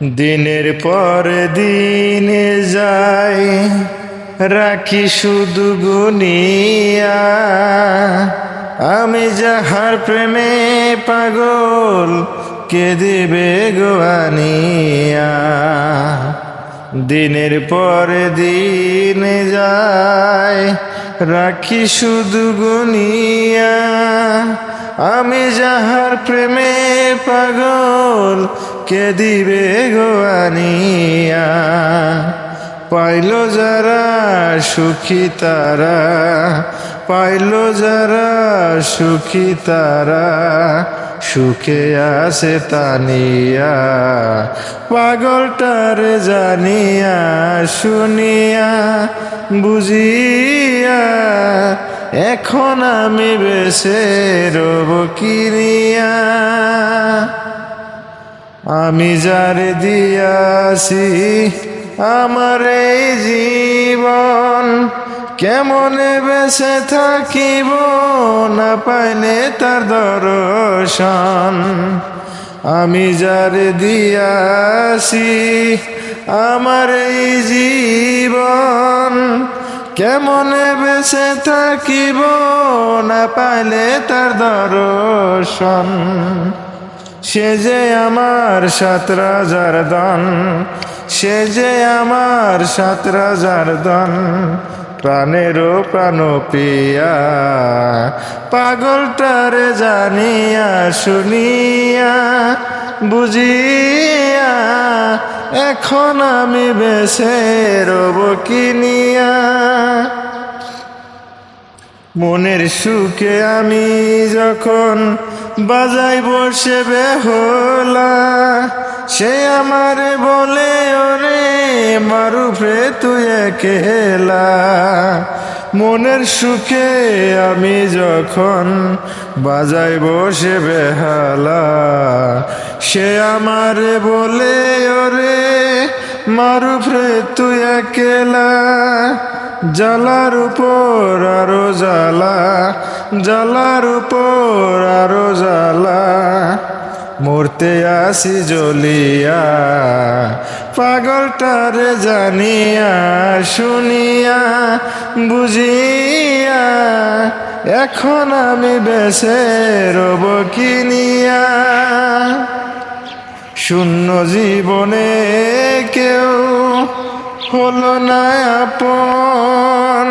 দিনের পর দিন যায়, রাখি শুধু গুনিয়া। আমি যাহার প্রেমে পাগল, কে দেবে গোয়ানিয়া দিনের পর দিন যায়, রাখি শুধু গুনিয়া। আমি যাহার প্রেমে পাগল কে দিবে গোয়ানিয়া পাইল যারা সুখী তারা, পাইল যারা সুখী তারা, সুখে আসে তানিয়া পাগলটার জানিয়া, শুনিয়া, বুঝিয়া, এখন আমি বেসে রব কিনিয়া আমি যারে দিয়াছি, আমার এই জীবন কেমনে বেঁচে থাকিব না পাইলে তার দর্শন? আমি যারে দিয়াছি, আমার এই জীবন কেমনে বেঁচে থাকিব না পাইলে তার দর্শন? সে যে আমার সাত রাজার দন, সে যে আমার সাত রাজার দন প্রাণেরও প্রাণ পিয়া পাগলটারে জানিয়া শুনিয়া বুঝিয়া, এখন আমি বেছে রব কিনিয়া মনের সুখে আমি যখন বাজাই বসে বেহলা, সে আমার বলে, ওরে মারুফে তুই একেলা মনের সুখে আমি যখন বাজাই বসে বেহালা, সে আমার বলে, ওরে মারুফে তুই একেলা জালার উপর আরও জ্বালা জালার উপর মরতে আসি জ্বলিয়া, পাগলটারে জানিয়া, শুনিয়া, বুঝিয়া, এখন আমি বেসে রব কিনিয়া শূন্য জীবনে কেউ হলো না আপন,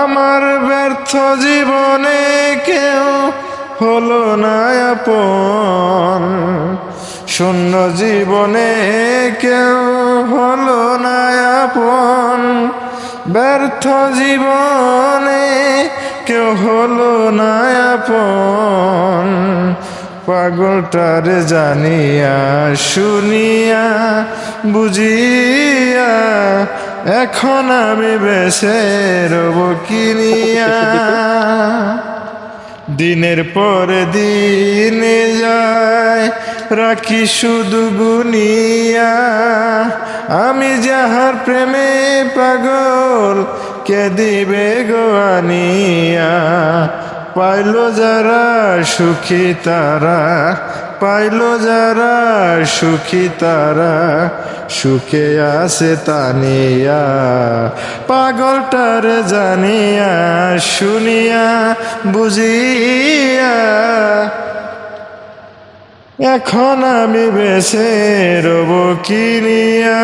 আমার ব্যর্থ জীবনে কেউ হলো না শূন্য জীবনে কেউ হলো না ব্যর্থ জীবনে কেউ হলো না আপন। পাগলটার জানিয়া, শুনিয়া, বুঝিয়া, এখন আমি বেসে রব কিনিয়া দিনের পর দিন যায় রাখি শুধু গুনিয়া। আমি যাহার প্রেমে পাগল কে দিবে গোয়ানিয়া পাইল যারা সুখী তারা, পাইল যারা সুখী তারা, সুখে আসে তানিয়া পাগলটার জানিয়া শুনিয়া বুঝিয়া, এখন আমি বেছে রব কিনিয়া